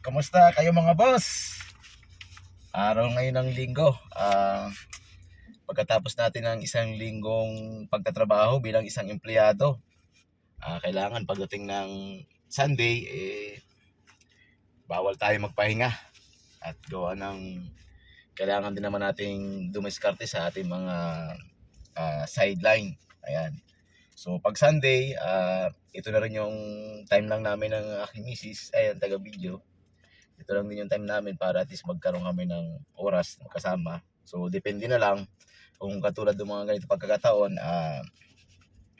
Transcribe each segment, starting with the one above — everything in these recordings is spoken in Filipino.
Kamusta kayo mga boss? Araw ngayon ng linggo. Ah, pagkatapos natin ng isang linggong pagtatrabaho bilang isang empleyado, ah, kailangan pagdating ng Sunday, eh, bawal tayo magpahinga. At gawa ng kailangan din naman nating dumiskarte sa ating mga ah, sideline. Ayan. So pag Sunday, ah, ito na rin yung time lang namin ng aking misis, ayan, taga-video. Ito lang din yung time namin para at least magkaroon kami ng oras kasama. So depende na lang kung katulad ng mga ganito pagkakataon, ah,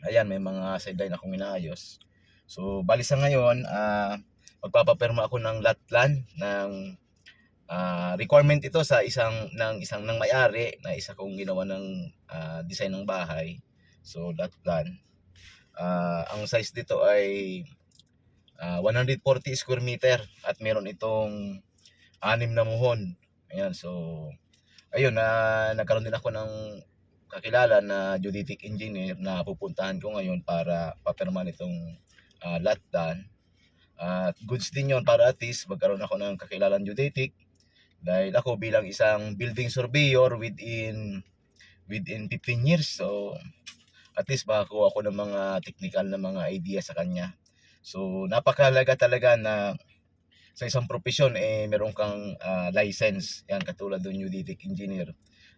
ayan, may mga sideline akong inaayos. So bali sa ngayon, ah, magpapaperma ako ng lot plan ng ah, requirement ito sa isang ng isang ng may-ari na isa kong ginawa ng ah, design ng bahay. So lot plan. Ah, ang size dito ay ah, 140 square meter at meron itong anim na muhon. Ayan, so ayun na nagkaroon din ako ng kakilala na geodetic engineer na pupuntahan ko ngayon para papirma nitong ah, lot plan. At goods din yon para at least magkaroon ako ng kakilalang geodetic dahil ako bilang isang building surveyor within within 15 years so at least makakuha ako ng mga technical na mga idea sa kanya. So napakahalaga talaga na sa isang profesyon eh meron kang ah, license. Yan katulad ng geodetic engineer.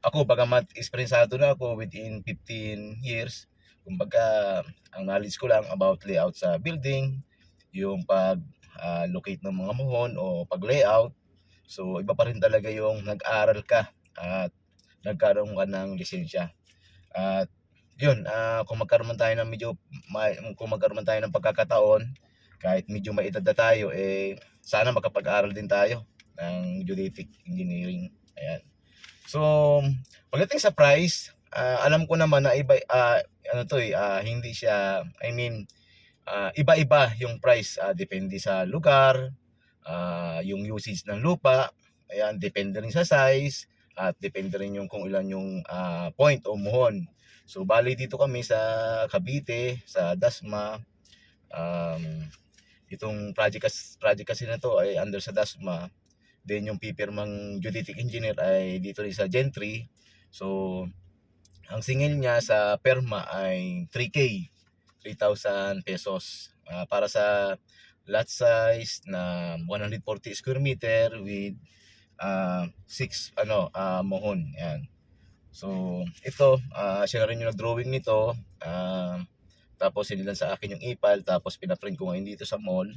Ako bagamat esperiensado na ako within 15 years, kumbaga ang knowledge ko lang about layout sa building, yung pag ah, locate ng mga muhon o pag layout. So iba pa rin talaga yung nag-aral ka at nagkaroon ka ng lisensya. At yun, ah, kung magkaroon tayo ng medyo ma- kung magkaroon tayo ng pagkakataon, kahit medyo maedad na tayo, eh sana makapag-aral din tayo ng geodetic engineering. Ayan. So, pagdating sa price, ah, alam ko naman na iba ah, ano to eh, ah, hindi siya I mean ah, iba-iba yung price ah, depende sa lugar, ah, yung usage ng lupa, ayan, depende rin sa size at depende rin yung kung ilan yung ah, point o muhon. So bali dito kami sa Cavite, sa Dasma. Um, itong project, kas- project kasi na to ay under sa Dasma. Then yung pipirmang geodetic engineer ay dito rin sa Gentry. So ang singil niya sa perma ay 3K, 3,000 pesos. Ah, para sa lot size na 140 square meter with ah 6 ano ah mohon. Yan. So, ito, ah siya na rin yung nag-drawing nito. Ah, tapos sinilan sa akin yung ipal, tapos pinaprint ko ngayon dito sa mall.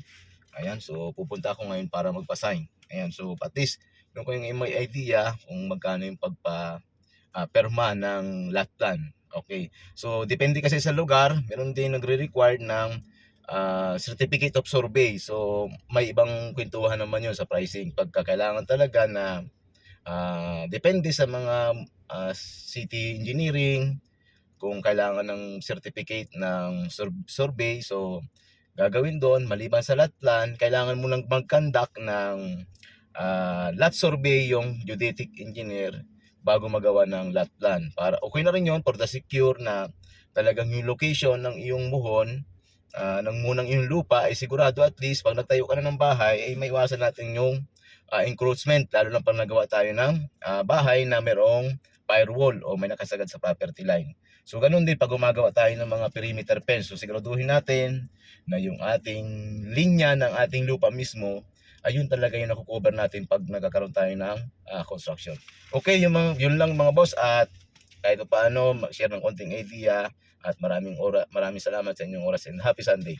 Ayan, so pupunta ako ngayon para magpa-sign. Ayan, so at least, meron ko yung may idea kung magkano yung pagpa ah, perma ng lot plan. Okay. So, depende kasi sa lugar, meron din nagre-require ng ah, certificate of survey. So, may ibang kwentuhan naman yun sa pricing. Pagka kailangan talaga na ah, depende sa mga ah, city engineering, kung kailangan ng certificate ng sur- survey. So, gagawin doon, maliban sa lot plan, kailangan mo lang mag-conduct ng ah, lot survey yung geodetic engineer bago magawa ng lot plan. Para okay na rin yun for the secure na talagang yung location ng iyong muhon, ah, ng munang iyong lupa, ay sigurado at least pag nagtayo ka na ng bahay, ay may iwasan natin yung ah, encroachment, lalo na pag nagawa tayo ng ah, bahay na merong firewall o may nakasagad sa property line. So ganun din pag gumagawa tayo ng mga perimeter fence. So siguraduhin natin na yung ating linya ng ating lupa mismo ayun talaga yung nakukover natin pag nagkakaroon tayo ng ah, construction. Okay, yung mga, yun lang mga boss at kahit pa paano mag-share ng konting idea at maraming ora, maraming salamat sa inyong oras and happy Sunday.